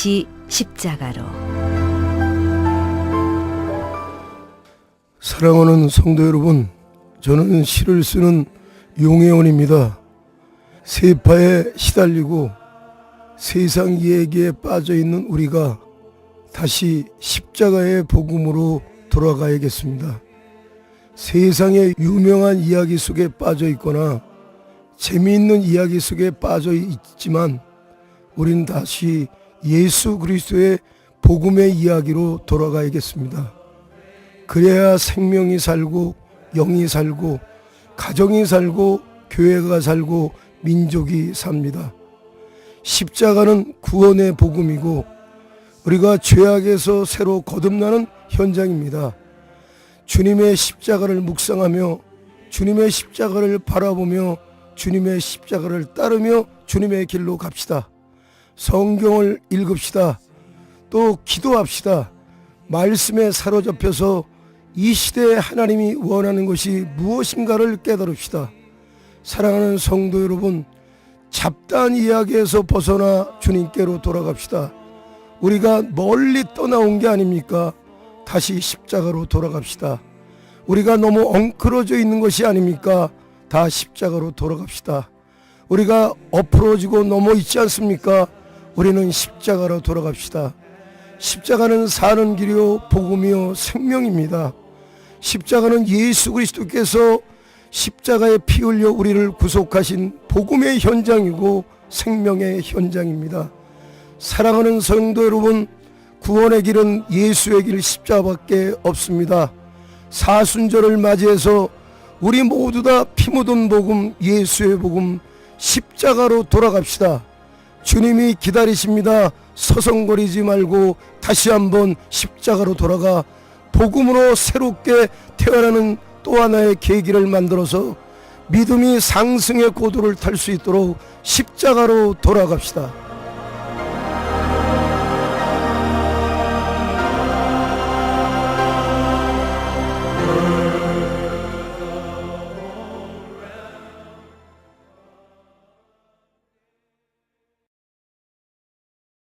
다시 십자가로 사랑하는 성도 여러분, 저는 시를 쓰는 용혜원입니다. 세파에 시달리고 세상 이야기에 빠져 있는 우리가 다시 십자가의 복음으로 돌아가야겠습니다. 세상의 유명한 이야기 속에 빠져 있거나 재미있는 이야기 속에 빠져 있지만 우리는 다시 예수 그리스도의 복음의 이야기로 돌아가야겠습니다. 그래야 생명이 살고 영이 살고 가정이 살고 교회가 살고 민족이 삽니다. 십자가는 구원의 복음이고 우리가 죄악에서 새로 거듭나는 현장입니다. 주님의 십자가를 묵상하며 주님의 십자가를 바라보며 주님의 십자가를 따르며 주님의 길로 갑시다. 성경을 읽읍시다. 또 기도합시다. 말씀에 사로잡혀서 이 시대에 하나님이 원하는 것이 무엇인가를 깨달읍시다. 사랑하는 성도 여러분, 잡다한 이야기에서 벗어나 주님께로 돌아갑시다. 우리가 멀리 떠나온 게 아닙니까? 다시 십자가로 돌아갑시다. 우리가 너무 엉클어져 있는 것이 아닙니까? 다 십자가로 돌아갑시다. 우리가 엎어지고 넘어 있지 않습니까? 우리는 십자가로 돌아갑시다. 십자가는 사는 길이요 복음이요 생명입니다. 십자가는 예수 그리스도께서 십자가에 피 흘려 우리를 구속하신 복음의 현장이고 생명의 현장입니다. 사랑하는 성도 여러분, 구원의 길은 예수의 길 십자가밖에 없습니다. 사순절을 맞이해서 우리 모두 다 피 묻은 복음, 예수의 복음, 십자가로 돌아갑시다. 주님이 기다리십니다. 서성거리지 말고 다시 한번 십자가로 돌아가 복음으로 새롭게 태어나는 또 하나의 계기를 만들어서 믿음이 상승의 고도를 탈 수 있도록 십자가로 돌아갑시다.